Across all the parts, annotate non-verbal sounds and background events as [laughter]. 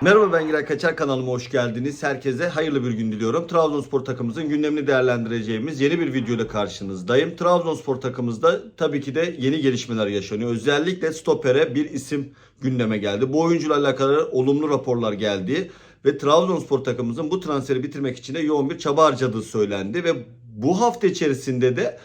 Merhaba ben Giray Kaçar kanalıma hoş geldiniz. Herkese hayırlı bir gün diliyorum. Trabzonspor takımımızın gündemini değerlendireceğimiz yeni bir videoyla karşınızdayım. Trabzonspor takımımızda tabii ki de yeni gelişmeler yaşanıyor. Özellikle stopere bir isim gündeme geldi. Bu oyuncuyla alakalı olumlu raporlar geldi. Ve Trabzonspor takımımızın bu transferi bitirmek için de yoğun bir çaba harcadığı söylendi. Ve bu hafta içerisinde de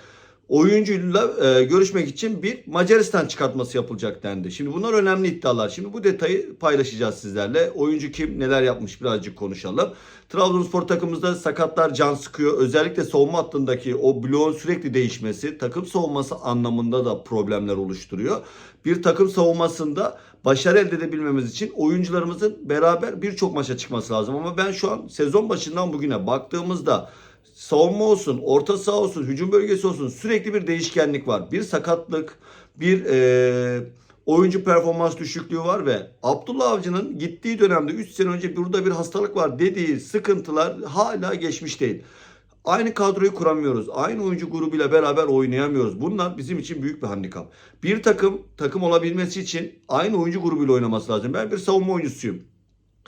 oyuncuyla e, görüşmek için bir Macaristan çıkartması yapılacak dendi. Şimdi bunlar önemli iddialar. Şimdi bu detayı paylaşacağız sizlerle. Oyuncu kim, neler yapmış birazcık konuşalım. Trabzonspor takımımızda sakatlar can sıkıyor. Özellikle savunma hattındaki o bloğun sürekli değişmesi takım savunması anlamında da problemler oluşturuyor. Bir takım savunmasında başarı elde edebilmemiz için oyuncularımızın beraber birçok maça çıkması lazım. Ama ben şu an sezon başından bugüne baktığımızda savunma olsun, orta saha olsun, hücum bölgesi olsun sürekli bir değişkenlik var. Bir sakatlık, bir e, oyuncu performans düşüklüğü var ve Abdullah Avcı'nın gittiği dönemde 3 sene önce burada bir hastalık var dediği sıkıntılar hala geçmiş değil. Aynı kadroyu kuramıyoruz. Aynı oyuncu grubuyla beraber oynayamıyoruz. Bunlar bizim için büyük bir handikap. Bir takım takım olabilmesi için aynı oyuncu grubuyla oynaması lazım. Ben bir savunma oyuncusuyum.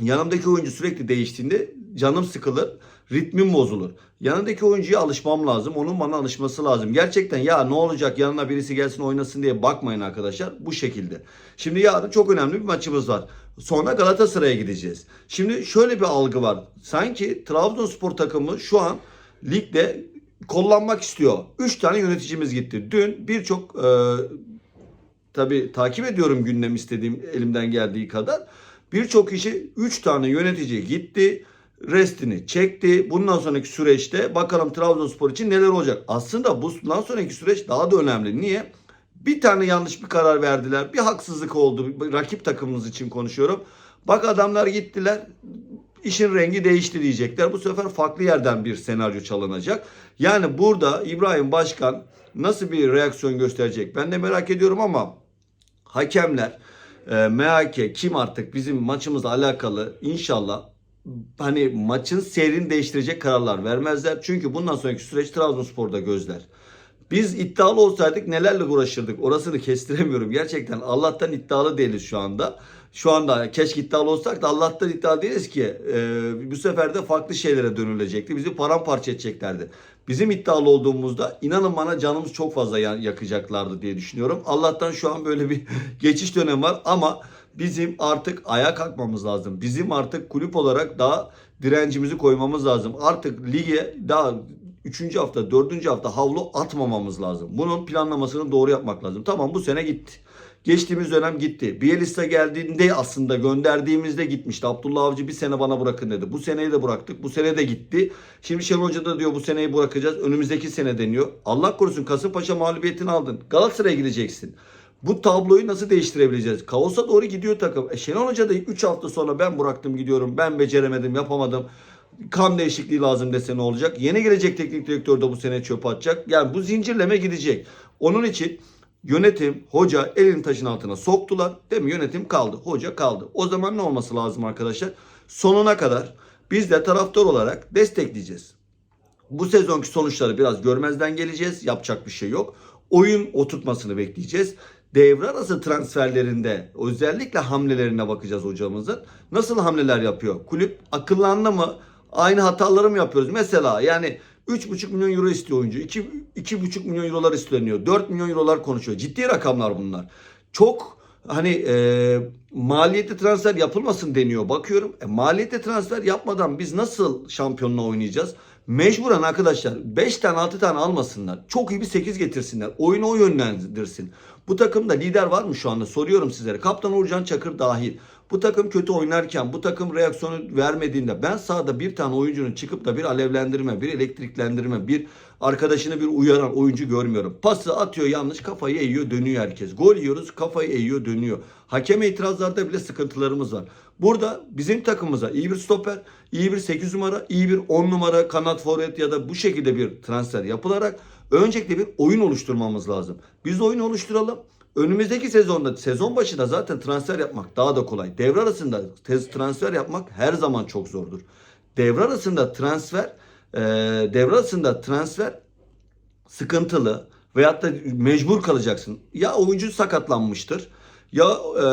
Yanımdaki oyuncu sürekli değiştiğinde canım sıkılır, ritmim bozulur. Yanındaki oyuncuya alışmam lazım, onun bana alışması lazım. Gerçekten ya ne olacak yanına birisi gelsin oynasın diye bakmayın arkadaşlar bu şekilde. Şimdi yarın çok önemli bir maçımız var. Sonra Galatasaray'a gideceğiz. Şimdi şöyle bir algı var. Sanki Trabzonspor takımı şu an ligde kullanmak istiyor. 3 tane yöneticimiz gitti. Dün birçok e, tabi takip ediyorum gündem istediğim elimden geldiği kadar. Birçok kişi 3 tane yönetici gitti. Restini çekti. Bundan sonraki süreçte bakalım Trabzonspor için neler olacak. Aslında bundan sonraki süreç daha da önemli. Niye? Bir tane yanlış bir karar verdiler. Bir haksızlık oldu. Rakip takımımız için konuşuyorum. Bak adamlar gittiler. İşin rengi değişti diyecekler. Bu sefer farklı yerden bir senaryo çalınacak. Yani burada İbrahim Başkan nasıl bir reaksiyon gösterecek? Ben de merak ediyorum ama hakemler, e, MHK kim artık bizim maçımızla alakalı inşallah hani maçın seyrini değiştirecek kararlar vermezler. Çünkü bundan sonraki süreç Trabzonspor'da gözler. Biz iddialı olsaydık nelerle uğraşırdık orasını kestiremiyorum. Gerçekten Allah'tan iddialı değiliz şu anda. Şu anda keşke iddialı olsak da Allah'tan iddialı değiliz ki e, bu sefer de farklı şeylere dönülecekti. Bizi paramparça edeceklerdi. Bizim iddialı olduğumuzda inanın bana canımız çok fazla ya- yakacaklardı diye düşünüyorum. Allah'tan şu an böyle bir [laughs] geçiş dönemi var ama bizim artık ayağa kalkmamız lazım. Bizim artık kulüp olarak daha direncimizi koymamız lazım. Artık lige daha 3. hafta, 4. hafta havlu atmamamız lazım. Bunun planlamasını doğru yapmak lazım. Tamam bu sene gitti. Geçtiğimiz dönem gitti. Bielitsa geldiğinde aslında gönderdiğimizde gitmişti. Abdullah Avcı bir sene bana bırakın dedi. Bu seneyi de bıraktık. Bu sene de gitti. Şimdi Şenol Hoca da diyor bu seneyi bırakacağız. Önümüzdeki sene deniyor. Allah korusun Kasımpaşa mağlubiyetini aldın. Galatasaray'a gideceksin. Bu tabloyu nasıl değiştirebileceğiz? Kaosa doğru gidiyor takım. E Şenol Hoca da 3 hafta sonra ben bıraktım gidiyorum. Ben beceremedim, yapamadım. Kan değişikliği lazım dese ne olacak? Yeni gelecek teknik direktör de bu sene çöp atacak. Yani bu zincirleme gidecek. Onun için yönetim, hoca elini taşın altına soktular. Değil mi? Yönetim kaldı. Hoca kaldı. O zaman ne olması lazım arkadaşlar? Sonuna kadar biz de taraftar olarak destekleyeceğiz. Bu sezonki sonuçları biraz görmezden geleceğiz. Yapacak bir şey yok. Oyun oturtmasını bekleyeceğiz. Devre arası transferlerinde özellikle hamlelerine bakacağız hocamızın. Nasıl hamleler yapıyor? Kulüp akıllandı mı? Aynı hataları mı yapıyoruz? Mesela yani 3,5 milyon euro istiyor oyuncu. 2, 2,5 milyon eurolar isteniyor. 4 milyon eurolar konuşuyor. Ciddi rakamlar bunlar. Çok hani e, maliyetli transfer yapılmasın deniyor. Bakıyorum e, maliyetli transfer yapmadan biz nasıl şampiyonla oynayacağız? Mecburen arkadaşlar 5 tane 6 tane almasınlar. Çok iyi bir 8 getirsinler. Oyunu o yönlendirsin. Bu takımda lider var mı şu anda? Soruyorum sizlere. Kaptan Uğurcan Çakır dahil. Bu takım kötü oynarken, bu takım reaksiyonu vermediğinde ben sahada bir tane oyuncunun çıkıp da bir alevlendirme, bir elektriklendirme, bir arkadaşını bir uyaran oyuncu görmüyorum. Pası atıyor yanlış kafayı eğiyor dönüyor herkes. Gol yiyoruz kafayı eğiyor dönüyor. Hakeme itirazlarda bile sıkıntılarımız var. Burada bizim takımımıza iyi bir stoper, iyi bir 8 numara, iyi bir 10 numara kanat forvet ya da bu şekilde bir transfer yapılarak öncelikle bir oyun oluşturmamız lazım. Biz oyun oluşturalım. Önümüzdeki sezonda sezon başında zaten transfer yapmak daha da kolay. Devre arasında tez transfer yapmak her zaman çok zordur. Devre arasında transfer e, devre arasında transfer sıkıntılı veyahut da mecbur kalacaksın. Ya oyuncu sakatlanmıştır Ya e,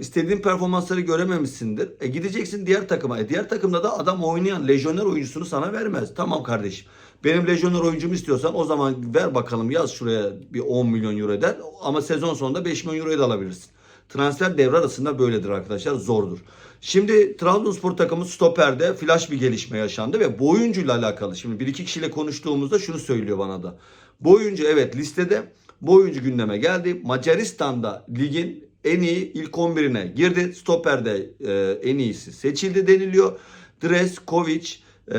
istediğin performansları görememişsindir. E gideceksin diğer takıma. E diğer takımda da adam oynayan lejyoner oyuncusunu sana vermez. Tamam kardeşim. Benim lejyoner oyuncumu istiyorsan o zaman ver bakalım yaz şuraya bir 10 milyon euro eder. Ama sezon sonunda 5 milyon euroya da alabilirsin. Transfer devre arasında böyledir arkadaşlar. Zordur. Şimdi Trabzonspor takımı stoperde flash bir gelişme yaşandı ve bu oyuncuyla alakalı. Şimdi bir iki kişiyle konuştuğumuzda şunu söylüyor bana da. Bu oyuncu evet listede. Bu oyuncu gündeme geldi. Macaristan'da ligin en iyi ilk 11'ine girdi. Stoperde e, en iyisi seçildi deniliyor. Dreskovic e,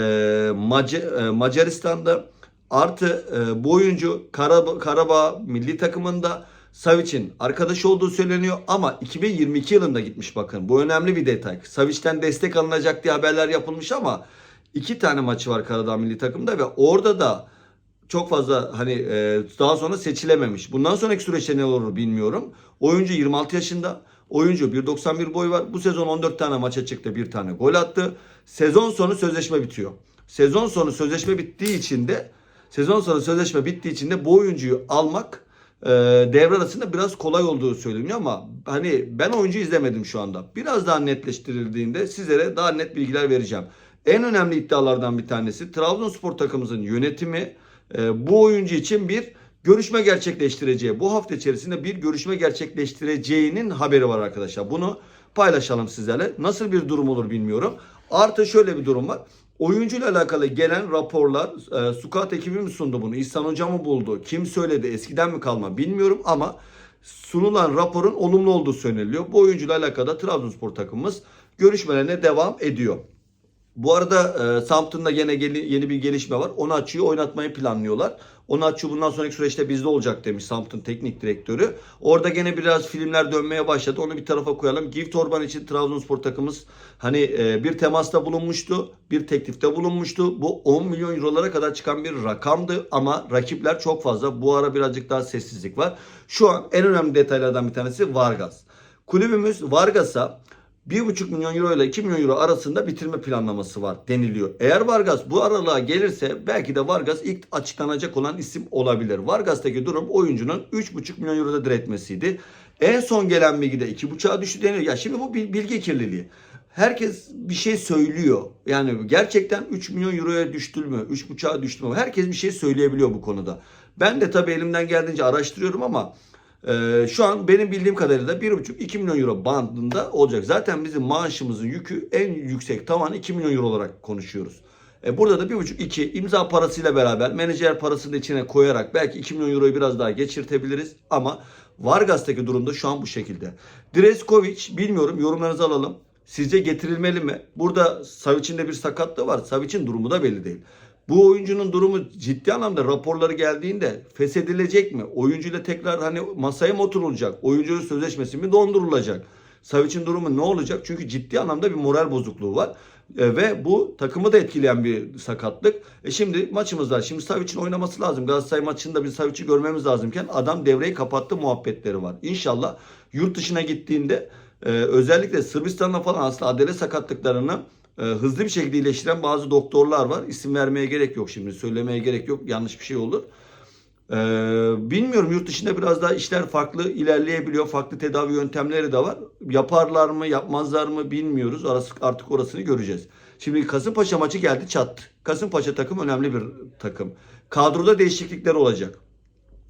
Maca- e, Macaristan'da artı e, bu oyuncu Karabağ, Karabağ milli takımında Savic'in arkadaş olduğu söyleniyor ama 2022 yılında gitmiş bakın. Bu önemli bir detay. Savic'ten destek alınacak diye haberler yapılmış ama iki tane maçı var Karadağ milli takımda ve orada da çok fazla hani e, daha sonra seçilememiş. Bundan sonraki süreçte ne olur bilmiyorum. Oyuncu 26 yaşında. Oyuncu 1.91 boy var. Bu sezon 14 tane maça çıktı. Bir tane gol attı. Sezon sonu sözleşme bitiyor. Sezon sonu sözleşme bittiği için de sezon sonu sözleşme bittiği için de bu oyuncuyu almak e, devre arasında biraz kolay olduğu söyleniyor ama hani ben oyuncu izlemedim şu anda. Biraz daha netleştirildiğinde sizlere daha net bilgiler vereceğim. En önemli iddialardan bir tanesi Trabzonspor takımımızın yönetimi bu oyuncu için bir görüşme gerçekleştireceği, bu hafta içerisinde bir görüşme gerçekleştireceğinin haberi var arkadaşlar. Bunu paylaşalım sizlerle. Nasıl bir durum olur bilmiyorum. Artı şöyle bir durum var. Oyuncuyla alakalı gelen raporlar, e, Sukat ekibi mi sundu bunu? İhsan Hoca mı buldu? Kim söyledi? Eskiden mi kalma bilmiyorum ama sunulan raporun olumlu olduğu söyleniyor. Bu oyuncuyla alakalı Trabzonspor takımımız görüşmelerine devam ediyor. Bu arada e, Southampton'da yine geli- yeni bir gelişme var. Onu açıyı oynatmayı planlıyorlar. Onu açıyor bundan sonraki süreçte bizde olacak demiş Southampton teknik direktörü. Orada gene biraz filmler dönmeye başladı. Onu bir tarafa koyalım. Gift Orban için Trabzonspor takımımız hani e, bir temasta bulunmuştu. Bir teklifte bulunmuştu. Bu 10 milyon eurolara kadar çıkan bir rakamdı ama rakipler çok fazla. Bu ara birazcık daha sessizlik var. Şu an en önemli detaylardan bir tanesi Vargas. Kulübümüz Vargas'a 1,5 milyon euro ile 2 milyon euro arasında bitirme planlaması var deniliyor. Eğer Vargas bu aralığa gelirse belki de Vargas ilk açıklanacak olan isim olabilir. Vargas'taki durum oyuncunun 3,5 milyon euroda diretmesiydi. En son gelen bilgi de 2,5'a düştü deniliyor. Ya şimdi bu bil- bilgi kirliliği. Herkes bir şey söylüyor. Yani gerçekten 3 milyon euroya düştü mü? 3,5'a düştü mü? Herkes bir şey söyleyebiliyor bu konuda. Ben de tabii elimden geldiğince araştırıyorum ama ee, şu an benim bildiğim kadarıyla 1,5-2 milyon euro bandında olacak. Zaten bizim maaşımızın yükü en yüksek tavan 2 milyon euro olarak konuşuyoruz. E, burada da 1,5-2 imza parasıyla beraber menajer parasını içine koyarak belki 2 milyon euroyu biraz daha geçirtebiliriz. Ama Vargas'taki durumda şu an bu şekilde. Dreskovic bilmiyorum yorumlarınızı alalım. Sizce getirilmeli mi? Burada Savic'in de bir sakatlığı var. Savic'in durumu da belli değil. Bu oyuncunun durumu ciddi anlamda raporları geldiğinde feshedilecek mi? Oyuncuyla tekrar hani masaya mı oturulacak? Oyuncunun sözleşmesi mi dondurulacak? Savic'in durumu ne olacak? Çünkü ciddi anlamda bir moral bozukluğu var. E, ve bu takımı da etkileyen bir sakatlık. E şimdi maçımız var. Şimdi Savic'in oynaması lazım. Galatasaray maçında bir Savic'i görmemiz lazımken adam devreyi kapattı muhabbetleri var. İnşallah yurt dışına gittiğinde e, özellikle Sırbistan'da falan aslında adele sakatlıklarını e, hızlı bir şekilde iyileştiren bazı doktorlar var. İsim vermeye gerek yok şimdi. Söylemeye gerek yok. Yanlış bir şey olur. Ee, bilmiyorum yurt dışında biraz daha işler farklı ilerleyebiliyor. Farklı tedavi yöntemleri de var. Yaparlar mı yapmazlar mı bilmiyoruz. Arası, artık orasını göreceğiz. Şimdi Kasımpaşa maçı geldi çattı. Kasımpaşa takım önemli bir takım. Kadroda değişiklikler olacak.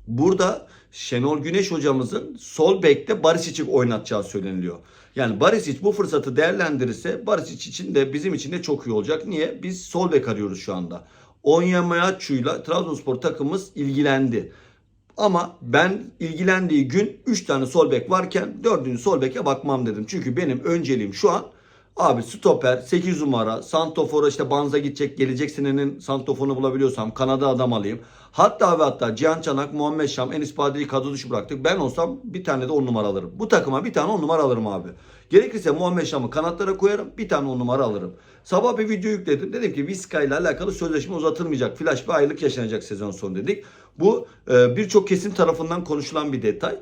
Burada Şenol Güneş hocamızın sol bekte Barisic'i oynatacağı söyleniliyor. Yani Barisic bu fırsatı değerlendirirse Barisic için de bizim için de çok iyi olacak. Niye? Biz sol bek arıyoruz şu anda. Onyemayachu'yla Trabzonspor takımımız ilgilendi. Ama ben ilgilendiği gün 3 tane sol bek varken 4. sol beke bakmam dedim. Çünkü benim önceliğim şu an Abi stoper 8 numara Santofora işte Banza gidecek gelecek senenin Santofor'unu bulabiliyorsam Kanada adam alayım. Hatta ve hatta Cihan Çanak, Muhammed Şam, Enis Badri'yi kadro dışı bıraktık. Ben olsam bir tane de 10 numara alırım. Bu takıma bir tane 10 numara alırım abi. Gerekirse Muhammed Şam'ı kanatlara koyarım. Bir tane 10 numara alırım. Sabah bir video yükledim. Dedim ki Vizca ile alakalı sözleşme uzatılmayacak. Flash bir aylık yaşanacak sezon sonu dedik. Bu e, birçok kesim tarafından konuşulan bir detay.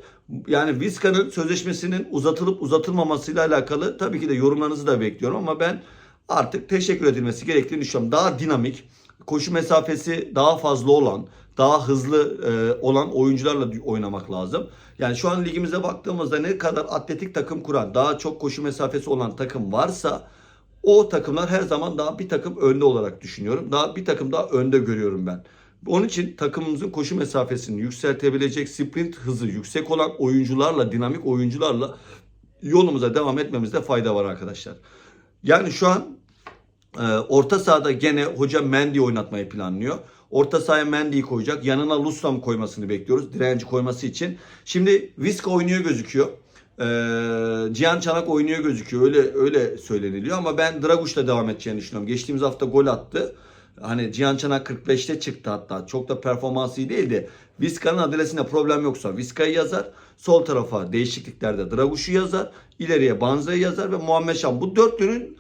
Yani Vizca'nın sözleşmesinin uzatılıp uzatılmamasıyla alakalı tabii ki de yorumlarınızı da bekliyorum ama ben artık teşekkür edilmesi gerektiğini düşünüyorum. Daha dinamik, koşu mesafesi daha fazla olan, daha hızlı e, olan oyuncularla oynamak lazım. Yani şu an ligimize baktığımızda ne kadar atletik takım kuran, daha çok koşu mesafesi olan takım varsa o takımlar her zaman daha bir takım önde olarak düşünüyorum. Daha bir takım daha önde görüyorum ben. Onun için takımımızın koşu mesafesini yükseltebilecek, sprint hızı yüksek olan oyuncularla, dinamik oyuncularla yolumuza devam etmemizde fayda var arkadaşlar. Yani şu an e, orta sahada gene hoca Mendy oynatmayı planlıyor. Orta sahaya Mendy'yi koyacak. Yanına Luslam koymasını bekliyoruz. Direnci koyması için. Şimdi Viska oynuyor gözüküyor. Ee, Cihan Çanak oynuyor gözüküyor. Öyle öyle söyleniliyor ama ben Draguş'la devam edeceğini düşünüyorum. Geçtiğimiz hafta gol attı. Hani Cihan Çanak 45'te çıktı hatta. Çok da performansı iyi değildi. Vizca'nın adresinde problem yoksa Vizca'yı yazar. Sol tarafa değişikliklerde Draguş'u yazar. İleriye Banza'yı yazar ve Muhammed Şam. Bu dörtlünün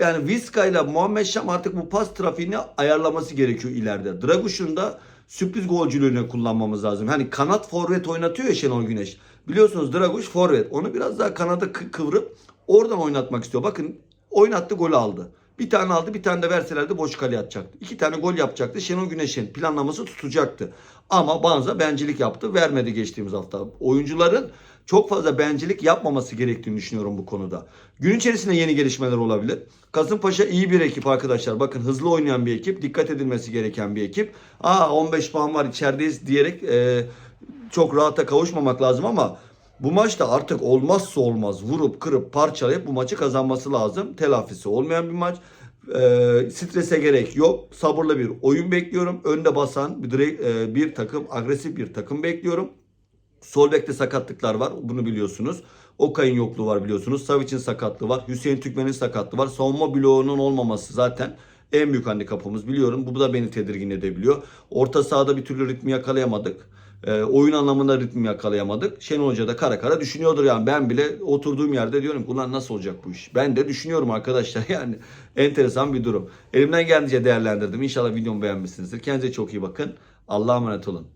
yani Vizca ile Muhammed Şam artık bu pas trafiğini ayarlaması gerekiyor ileride. Draguş'un da sürpriz golcülüğünü kullanmamız lazım. Hani kanat forvet oynatıyor ya Şenol Güneş. Biliyorsunuz Draguş forvet. Onu biraz daha kanada kı- kıvırıp oradan oynatmak istiyor. Bakın oynattı golü aldı. Bir tane aldı bir tane de verselerdi boş kaleye atacaktı. İki tane gol yapacaktı. Şenol Güneş'in planlaması tutacaktı. Ama Banza bencilik yaptı. Vermedi geçtiğimiz hafta. Oyuncuların çok fazla bencilik yapmaması gerektiğini düşünüyorum bu konuda. Gün içerisinde yeni gelişmeler olabilir. Kasımpaşa iyi bir ekip arkadaşlar. Bakın hızlı oynayan bir ekip. Dikkat edilmesi gereken bir ekip. Aa 15 puan var içerideyiz diyerek e, çok rahata kavuşmamak lazım ama bu maçta artık olmazsa olmaz vurup kırıp parçalayıp bu maçı kazanması lazım. Telafisi olmayan bir maç. Ee, strese gerek yok. Sabırlı bir oyun bekliyorum. Önde basan bir, direkt, e, bir takım, agresif bir takım bekliyorum. Sol bekte sakatlıklar var. Bunu biliyorsunuz. Okay'ın yokluğu var biliyorsunuz. Savic'in sakatlığı var. Hüseyin Tükmen'in sakatlığı var. Savunma bloğunun olmaması zaten en büyük handikapımız biliyorum. Bu da beni tedirgin edebiliyor. Orta sahada bir türlü ritmi yakalayamadık. Ee, oyun anlamında ritmi yakalayamadık. Şenol Hoca da kara kara düşünüyordur yani. Ben bile oturduğum yerde diyorum ulan nasıl olacak bu iş? Ben de düşünüyorum arkadaşlar [laughs] yani. Enteresan bir durum. Elimden geldiğince değerlendirdim. İnşallah videomu beğenmişsinizdir. Kendinize çok iyi bakın. Allah'a emanet olun.